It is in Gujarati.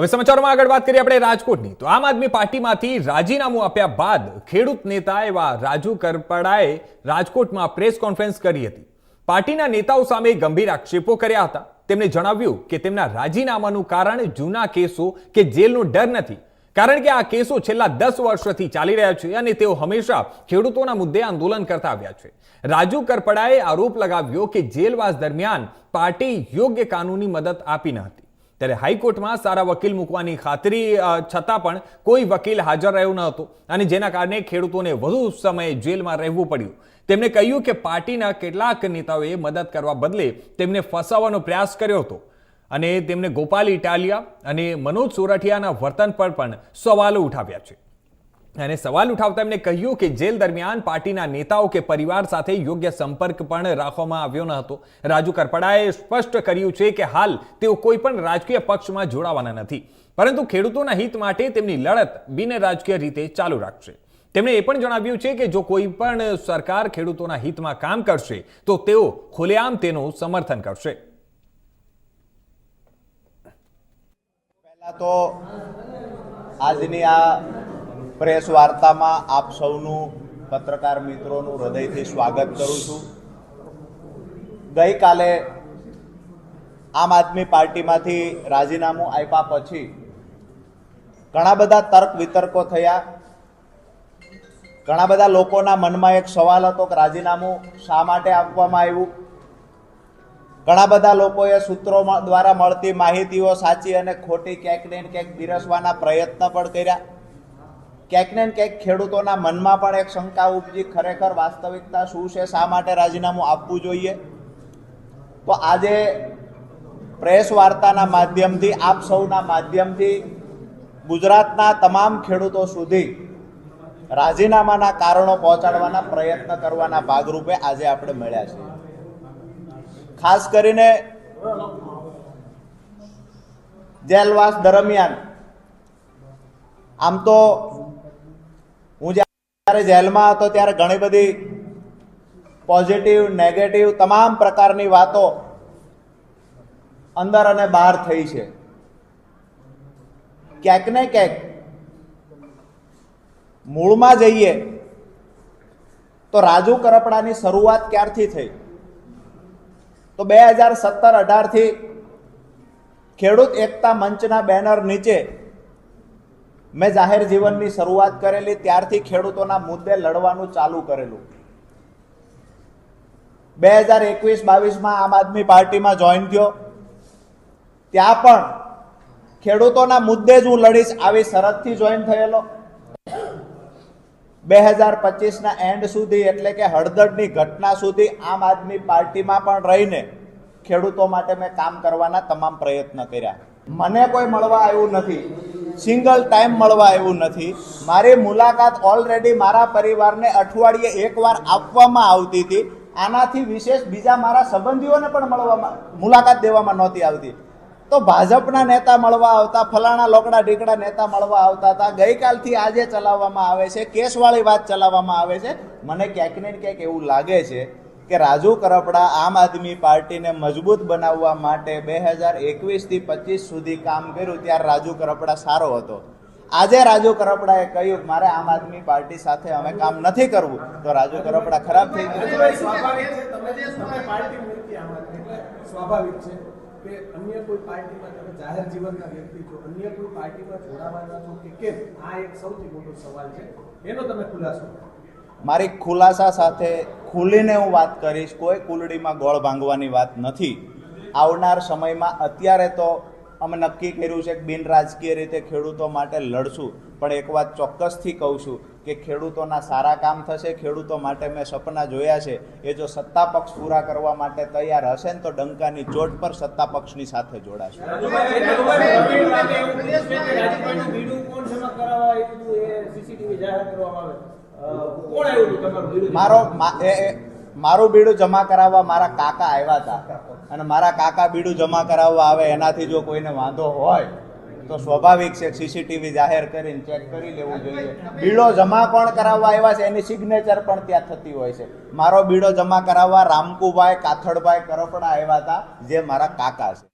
હવે સમાચારોમાં આગળ વાત કરીએ આપણે રાજકોટની. તો આમ આદમી પાર્ટીમાંથી રાજીનામું આપ્યા બાદ ખેડૂત નેતા એવા રાજુ કરપડાએ રાજકોટમાં પ્રેસ કોન્ફરન્સ કરી હતી. પાર્ટીના નેતાઓ સામે ગંભીર આક્ષેપો કર્યા હતા. તેમણે જણાવ્યું કે તેમના રાજીનામાનું કારણ જૂના કેસો કે જેલનો ડર નથી. કારણ કે આ કેસો છેલ્લા દસ વર્ષથી ચાલી રહ્યા છે અને તેઓ હંમેશા ખેડૂતોના મુદ્દે આંદોલન કરતા આવ્યા છે. રાજુ કરપડાએ આરોપ લગાવ્યો કે જેલવાસ દરમિયાન પાર્ટી યોગ્ય કાનૂની મદદ આપી ન હતી. ત્યારે હાઈકોર્ટમાં સારા વકીલ મૂકવાની ખાતરી છતાં પણ કોઈ વકીલ હાજર રહ્યો ન હતો. અને જેના કારણે ખેડૂતોને વધુ સમય જેલમાં રહેવું પડ્યું. તેમણે કહ્યું કે પાર્ટીના કેટલાક નેતાઓએ મદદ કરવા બદલે તેમને ફસાવવાનો પ્રયાસ કર્યો હતો. અને તેમણે ગોપાલ ઇટાલિયા અને મનોજ સોરઠિયાના વર્તન પર પણ સવાલો ઉઠાવ્યા છે. અને સવાલ ઉઠાવતા એમણે કહ્યું કે જેલ દરમિયાન પાર્ટીના નેતાઓ કે પરિવાર સાથે યોગ્ય સંપર્ક પણ રાખવામાં આવ્યો ન હતો. રાજુ કરપડાએ સ્પષ્ટ કર્યું છે કે હાલ તેઓ કોઈ પણ રાજકીય પક્ષમાં જોડાવાના નથી. પરંતુ ખેડૂતોના હિત માટે તેમની લડત બિન રાજકીય રીતે ચાલુ રાખશે. તેમણે એ પણ જણાવ્યું છે કે જો કોઈ પણ સરકાર ખેડૂતોના હિતમાં કામ કરશે, તો તેઓ ખુલેઆમ તેનું સમર્થન કરશે. પહેલા તો આજની આ પ્રેસ વાર્તામાં આપ સૌનું પત્રકાર મિત્રોનું હૃદયથી સ્વાગત કરું છું. ગઈકાલે આમ આદમી પાર્ટીમાંથી રાજીનામું આપ્યા પછી ઘણા બધા તર્ક વિતર્કો થયા. ઘણા બધા લોકોના મનમાં એક સવાલ હતો કે રાજીનામું શા માટે આપવામાં આવ્યું? ઘણા બધા લોકોએ સૂત્રો દ્વારા મળતી માહિતીઓ સાચી અને ખોટી ક્યાંક ને ક્યાંક પીરસવાના પ્રયત્ન પણ કર્યા. ક્યાંક ને ક્યાંક ખેડૂતોના મનમાં પણ એક શંકા ઉપજી. ખરેખર વાસ્તવિકતા શું છે? શા માટે રાજીનામું આપવું જોઈએ? તો આજે પ્રેસ વાર્તાના માધ્યમથી, આપ સૌના માધ્યમથી ગુજરાતના તમામ ખેડૂતો સુધી રાજીનામાના કારણો પહોંચાડવાના પ્રયત્ન કરવાના ભાગરૂપે આજે આપણે મળ્યા છીએ. ખાસ કરીને જેલવાસ દરમિયાન, આમ તો જ્યારે જેલમાં હતો ત્યારે ઘણી બધી પોઝિટિવ નેગેટિવ તમામ પ્રકારની વાતો અંદર અને બહાર થઈ છે. ક્યાંક ને ક્યાંક મૂળમાં જઈએ તો રાજુ કરપડાની શરૂઆત ક્યારથી થઈ? તો બે હજાર સત્તર અઢારથી ખેડૂત એકતા મંચના બેનર નીચે મેં જાહેર જીવનની શરૂઆત કરેલી, ત્યારથી ખેડૂતોના મુદ્દે લડવાનું ચાલુ કરેલું. બે હજાર એકવીસ બાવીસમાં આમ આદમી પાર્ટીમાં જોઈન થયો. ત્યાં પણ ખેડૂતોના મુદ્દે જ હું લડીશ, આવી શરતથી જોઈન થયેલો. બે હજાર પચીસના એન્ડ સુધી, એટલે કે હળદરની ઘટના સુધી આમ આદમી પાર્ટીમાં પણ રહીને ખેડૂતો માટે મેં કામ કરવાના તમામ પ્રયત્ન કર્યા. મને કોઈ મળવા આવ્યું નથી. સિંગલ ટાઈમ મળવા એવું નથી. મારી મુલાકાત ઓલરેડી મારા પરિવારને અઠવાડિયે એકવાર આપવામાં આવતી હતી. આનાથી વિશેષ બીજા મારા સંબંધીઓને પણ મળવામાં, મુલાકાત દેવામાં નહોતી આવતી. તો ભાજપના નેતા મળવા આવતા, ફલાણા લોકડા ઢીકડા નેતા મળવા આવતા હતા. ગઈકાલથી આજે ચલાવવામાં આવે છે, કેસવાળી વાત ચલાવવામાં આવે છે. મને ક્યાંક ને ક્યાંક એવું લાગે છે કે રાજુ કરપડા આમ આદમી પાર્ટીને મજબૂત બનાવવા માટે બે હજાર એકવીસથી પચીસ સુધી કામ કર્યું ત્યારે રાજુ કરપડા સારો હતો. આજે રાજુ કરપડાએ કહ્યું, મારે આમ આદમી પાર્ટી સાથે અમે કામ નથી કરવું. તો રાજુ કરપડા ખરાબ થઈ ગયું. કે અન્ય કોઈ પાર્ટીમાં તમે જાહેર જીવનના વ્યક્તિ છો, અન્ય જોડાવાના છો કે કેમ? આ એક સૌથી મોટો સવાલ છે. એનો તમે ખુલાસો. મારી ખુલાસા સાથે ખુલીને હું વાત કરીશ, કોઈ કુલડીમાં ગોળ ભાંગવાની વાત નથી. આવનાર સમયમાં અત્યારે તો અમે નક્કી કર્યું છે કે બિન રાજકીય રીતે ખેડૂતો માટે લડશું. પણ એક વાત ચોક્કસથી કહું છું કે ખેડૂતોના સારા કામ થશે, ખેડૂતો માટે મેં સપના જોયા છે. એ જો સત્તા પક્ષ પૂરા કરવા માટે તૈયાર હશે ને તો ડંકાની ચોટ પર સત્તા પક્ષની સાથે જોડાશે. મારો મારું બીડું જમા કરાવવા મારા કાકા આવ્યા હતા. અને મારા કાકા બીડું જમા કરાવવા આવે એનાથી જો કોઈને વાંધો હોય તો સ્વાભાવિક છે સીસીટીવી જાહેર કરીને ચેક કરી લેવું જોઈએ. બીડો જમા કોણ કરાવવા આવ્યા છે? એની સિગ્નેચર પણ ત્યાં થતી હોય છે. મારો બીડો જમા કરાવવા રામકુભાઈ કાથડભાઈ કરપડા આવ્યા હતા જે મારા કાકા છે.